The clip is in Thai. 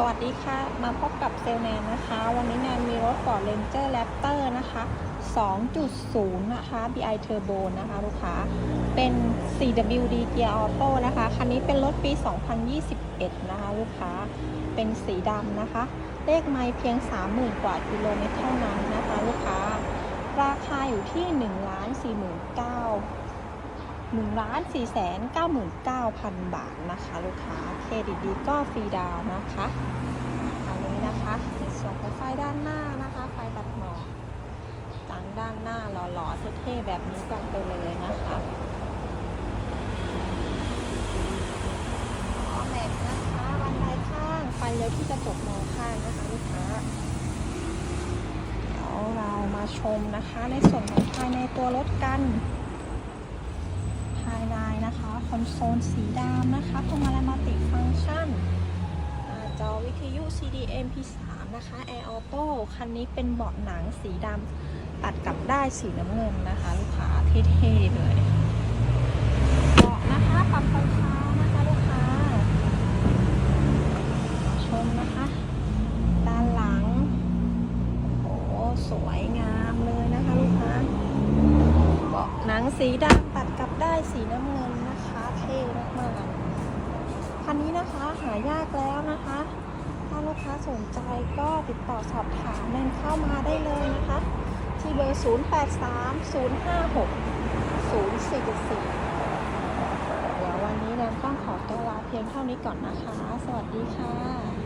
สวัสดีค่ะ มาพบกับเซลแนนนะคะ วันนี้แนนมีรถ Ford Ranger Raptor นะคะ 2.0 นะคะ BI Turbo นะคะลูกค้า เป็น 4WD Gear Auto นะคะ คันนี้เป็นรถปี 2021 นะคะลูกค้า เป็นสีดำนะคะ เลขไมล์เพียง 30,000 กว่ากิโลเมตรเท่านั้นนะคะลูกค้า ราคาอยู่ที่ 1 4 9 0 0 0 1ล้าน4แสน99,000 บาทนะคะ ลูกค้าเครดิตดีก็ฟรีดาวนะคะอันนี้นะคะในส่วนของไฟด้านหน้านะคะ ไฟตัดหมอกตั้งด้านหน้าหล่อๆเท่ๆแบบนี้กันไปเลยนะคะล้อแม็กนะคะบันไดข้างไฟเลี้ยวที่กระจกมองข้างนะคะลูกค้าเดี๋ยวเรามาชมนะคะ ในส่วนของภายในตัวรถกัน คอนโซลสีดำนะคะพวงมาลัยมัลติฟังก์ชันหน้าจอวิทยุ CD MP3 นะคะ Air Auto คันนี้เป็นเบาะหนังสีดำตัดกับได้สีน้ำเงินนะคะ ลูกค้าเท่ๆเลยเบาะนะคะปรับไฟฟ้านะคะลูกค้าชมนะคะ ด้านหลังโอ้โหสวยงามเลยนะคะลูกค้าเบาะหนังสีดำตัดกับได้สีน้ำเงินนะคะ เท่มากๆคันนี้นะคะหายากแล้วนะคะ ถ้าลูกค้าสนใจก็ติดต่อสอบถามแนนเข้ามาได้เลยนะคะ ที่เบอร์ 083056044 เดี๋ยววันนี้แนนต้องขอตัวลาเพียงเท่านี้ก่อนนะคะ สวัสดีค่ะ